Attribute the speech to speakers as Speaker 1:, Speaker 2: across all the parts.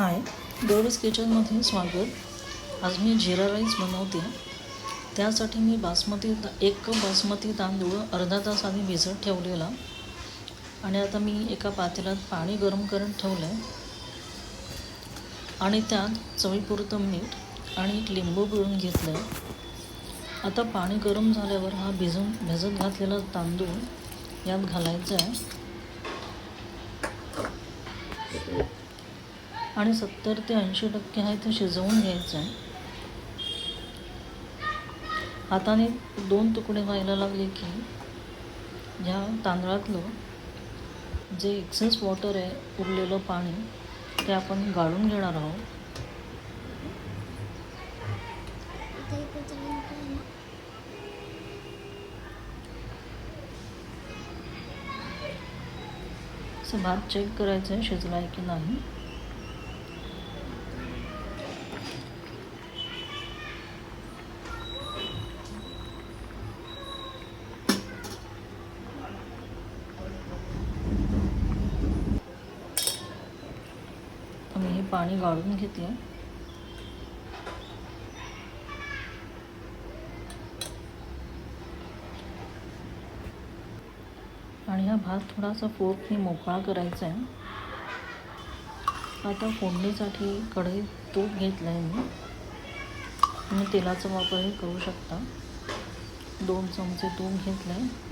Speaker 1: हाय डोरीज किचनमध्ये स्वागत. आज मी जिरा राईस बनवते. त्यासाठी मी बासमती एक कप बासमती तांदूळ अर्धा तास आधी भिजत ठेवलेला. आणि आता मी एका पातेल्यात पाणी गरम करून ठेवलं आहे आणि त्यात चवीपुरतं मीठ आणि एक लिंबू पिळून घेतलं आहे आता पाणी गरम झाल्यावर हा भिजून भिजत घातलेला तांदूळ यात घालायचा आहे. आणि सत्तर ते ऐंशी टक्के आहे ते शिजवून घ्यायचं आहे. हाताने दोन तुकडे व्हायला लागले की ह्या तांदळातलं जे एक्सेस वॉटर आहे उरलेलं पाणी ते आपण गाळून घेणार आहोत. असं भात चेक करायचं आहे शिजला आहे की नाही. पाणी गाळून घेते. आणि हा भात थोडासा फोडणी मोकळा करायचा आहे. आता फोडणीसाठी कढईत तूप घेतलं आहे मी. तुम्ही तेलाचा वापरही करू शकता. दोन चमचे तूप घेतलं आहे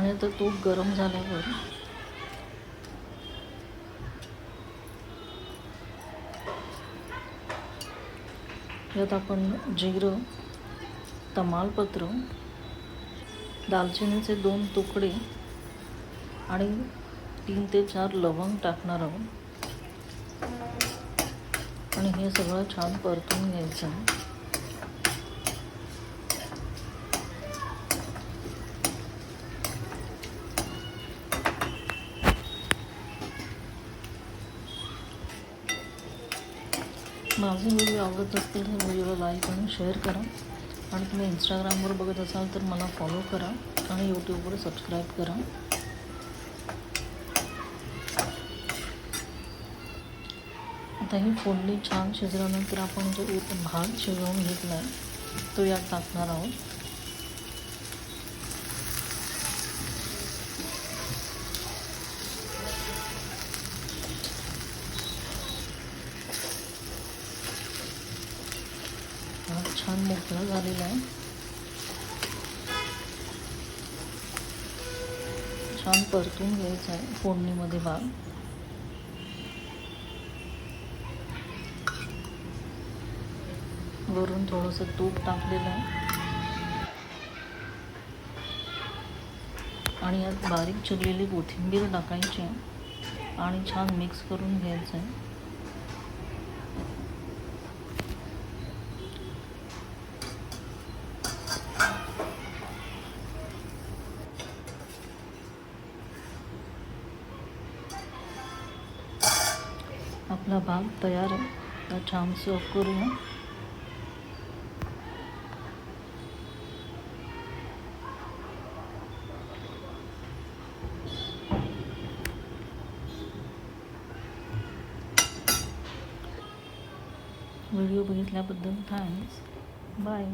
Speaker 1: आणि आता तूप गरम झाल्यावर. यात आपण जिरं तमालपत्र दालचिनीचे दोन तुकडे आणि तीन ते चार लवंग टाकणार आहोत. आणि हे सगळं छान परतून घ्यायचं माझे व्हिडिओ आवडत असतील हे व्हिडिओला लाईक आणि शेअर करा. आणि तुम्ही इंस्टाग्रामवर बघत असाल तर मला फॉलो करा आणि यूट्यूबवर सबस्क्राईब करा. आता ही फोडणी छान शिजल्यानंतर आपण जो एक भात शिजवून घेतला आहे तो यात टाकणार आहोत भात छान मोकळा झालेला आहे. छान परतून घ्यायचा आहे फोडणीमध्ये भाग. वरून थोडंसं तूप टाकलेलं आहे. आणि यात बारीक चिरलेली कोथिंबीर टाकायची आहे आणि छान मिक्स करून घ्यायचं आहे. आपला भात तयार आहे तर छान सर्व करूया व्हिडिओ बघितल्याबद्दल थँक्स बाय